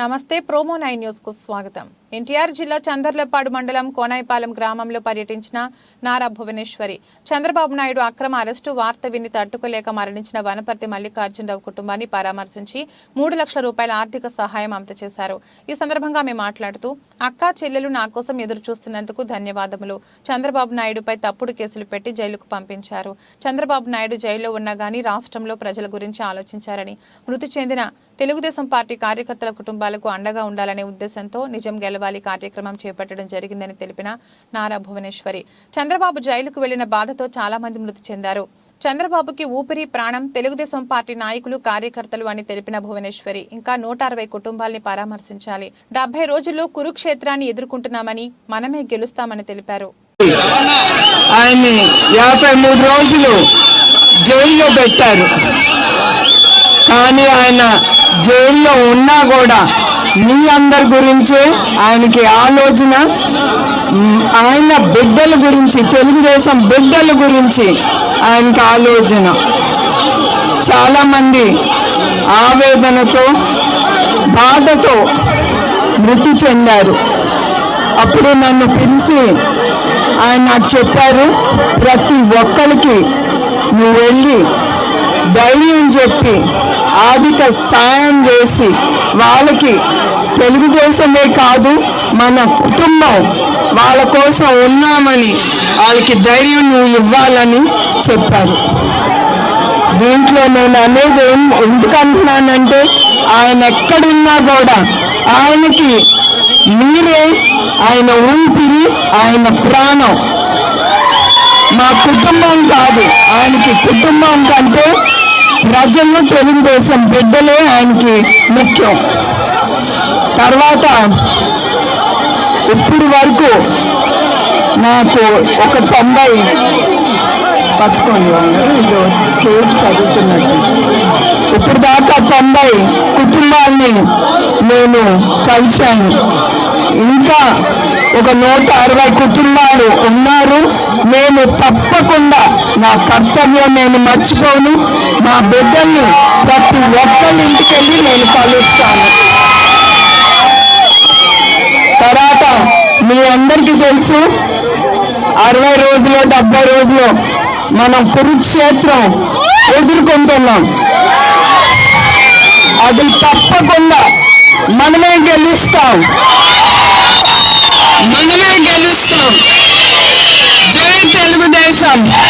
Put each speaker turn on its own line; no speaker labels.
నమస్తే promo nine న్యూస్కు స్వాగతం. ఎన్టీఆర్ జిల్లా చందర్లపాడు మండలం కోనాయిపాలెం గ్రామంలో పర్యటించిన నారా భువనేశ్వరి. చంద్రబాబు నాయుడు అక్రమ అరెస్టు వార్త విని తట్టుకోలేక మరణించిన వనపర్తి మల్లికార్జునరావు కుటుంబాన్ని పరామర్శించి మూడు లక్షల రూపాయల ఆర్థిక సహాయం అందజేశారు ఈ సందర్భంగా ఆమె మాట్లాడుతూ అక్కా చెల్లెలు నా కోసం ఎదురు చూస్తున్నందుకు ధన్యవాదములు. చంద్రబాబు నాయుడుపై తప్పుడు కేసులు పెట్టి జైలుకు పంపించారు. చంద్రబాబు నాయుడు జైల్లో ఉన్నా గానీ రాష్ట్రంలో ప్రజల గురించి ఆలోచించారని. మృతి చెందిన తెలుగుదేశం పార్టీ కార్యకర్తల కుటుంబాలకు అండగా ఉండాలనే ఉద్దేశంతో నిజం గెలవ గెలవాలి కార్యక్రమం చేపట్టడం జరిగిందని తెలిపిన నారా భువనేశ్వరి. చంద్రబాబు జైలుకు వెళ్ళిన బాధతో చాలా మంది మృతి చెందారు. చంద్రబాబుకి ఊపిరి ప్రాణం తెలుగుదేశం పార్టీ నాయకులు కార్యకర్తలు అని తెలిపిన భువనేశ్వరి ఇంకా నూట అరవై కుటుంబాల్ని పరామర్శించాలి. డెబ్బై రోజుల్లో కురుక్షేత్రాన్ని ఎదుర్కొంటున్నామని మనమే గెలుస్తామని తెలిపారు.
ఆయన్ని యాభై మూడు రోజులు జైల్లో పెట్టారు. కానీ ఆయన జైల్లో ఉన్నా కూడా మీ అందరి గురించే ఆయనకి ఆలోచన ఆయన బిడ్డల గురించి తెలుగుదేశం బిడ్డల గురించి ఆయనకి ఆలోచన. చాలామంది ఆవేదనతో బాధతో మృతి చెందారు. అప్పుడు నన్ను పిలిచి ఆయన చెప్పారు ప్రతి ఒక్కరికి నువ్వు వెళ్ళి ధైర్యం చెప్పి ఆర్థిక సాయం చేసి వాళ్ళకి తెలుగుదేశమే కాదు మన కుటుంబం వాళ్ళ కోసం ఉన్నామని వాళ్ళకి ధైర్యం నువ్వు ఇవ్వాలని చెప్పారు. దీంట్లో నేను అనేది ఏం ఎందుకు అంటున్నానంటే ఆయన ఎక్కడున్నా కూడా ఆయనకి మీరే ఆయన ఊపిరి ఆయన ప్రాణం. మా కుటుంబం కాదు ఆయనకి కుటుంబం కంటే ప్రజలు తెలుగుదేశం బిడ్డలే ఆయనకి ముఖ్యం. తర్వాత ఇప్పుడు వరకు నాకు ఒక తొంభై పట్టుకోండి ఇది స్టేజ్ కదుగుతున్నట్టు ఇప్పుడు దాకా తొంభై కుటుంబాన్ని నేను కలిశాను. ఇంకా ఒక నూట అరవై కుటుంబాలు ఉన్నారు. నేను తప్పకుండా నా కర్తవ్యం నేను మర్చిపోను. మా బిడ్డల్ని ప్రతి ఒక్కరి ఇంటికి వెళ్ళి నేను కలుస్తాను తర్వాత మీ అందరికీ తెలుసు. అరవై రోజులు డెబ్బై రోజులు మనం కురుక్షేత్రం ఎదుర్కొంటున్నాం. అది తప్పకుండా మనమే గెలుస్తాం. మనమే గెలుస్తాం. జై తెలుగుదేశం.